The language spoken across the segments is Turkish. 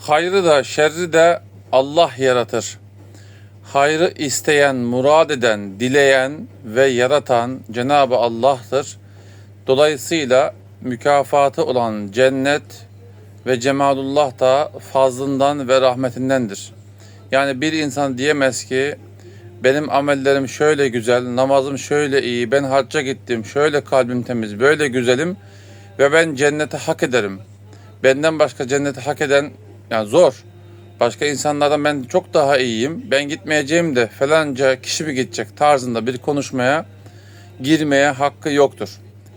Hayrı da şerri de Allah yaratır. Hayrı isteyen, murad eden, dileyen ve yaratan Cenab-ı Allah'tır. Dolayısıyla mükafatı olan cennet ve cemalullah da fazlından ve rahmetindendir. Yani bir insan diyemez ki benim amellerim şöyle güzel, namazım şöyle iyi, ben hacca gittim, şöyle kalbim temiz, böyle güzelim ve ben cenneti hak ederim. Benden başka cenneti hak eden yani zor. Başka insanlardan ben çok daha iyiyim. Ben gitmeyeceğim de falanca kişi mi gidecek tarzında bir konuşmaya girmeye hakkı yoktur.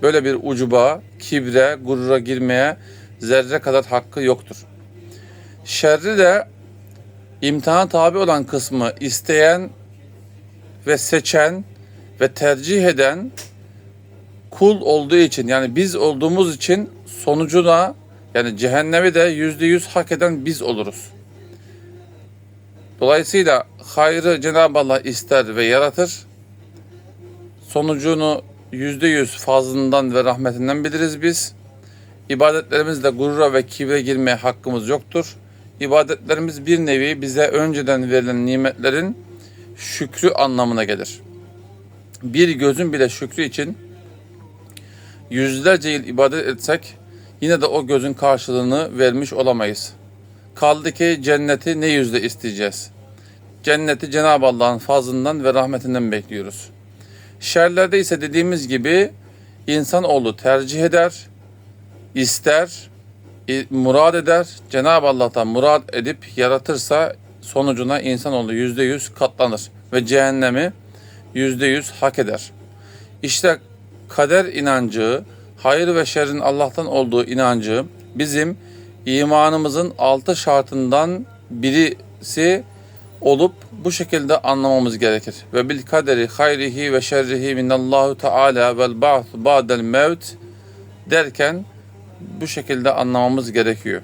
Böyle bir ucuba, kibre, gurura girmeye zerre kadar hakkı yoktur. Şerri de imtihana tabi olan kısmı isteyen ve seçen ve tercih eden kul olduğu için yani biz olduğumuz için sonucuna yani cehennemi de yüzde yüz hak eden biz oluruz. Dolayısıyla hayrı Cenab-ı Allah ister ve yaratır. Sonucunu yüzde yüz fazlından ve rahmetinden biliriz biz. İbadetlerimizde gurura ve kibre girmeye hakkımız yoktur. İbadetlerimiz bir nevi bize önceden verilen nimetlerin şükrü anlamına gelir. Bir gözün bile şükrü için yüzlerce yıl ibadet etsek yine de o gözün karşılığını vermiş olamayız. Kaldı ki cenneti ne yüzle isteyeceğiz? Cenneti Cenab-ı Allah'ın fazlından ve rahmetinden bekliyoruz. Şerlerde ise dediğimiz gibi insanoğlu tercih eder, ister, murad eder. Cenab-ı Allah'tan murad edip yaratırsa sonucuna insanoğlu yüzde yüz katlanır ve cehennemi yüzde yüz hak eder. İşte kader inancı, hayır ve şerrin Allah'tan olduğu inancı bizim imanımızın altı şartından birisi olup bu şekilde anlamamız gerekir. Ve bil kaderi hayrihi ve şerrihi minallahu teala vel ba'th ba'del mevt derken bu şekilde anlamamız gerekiyor.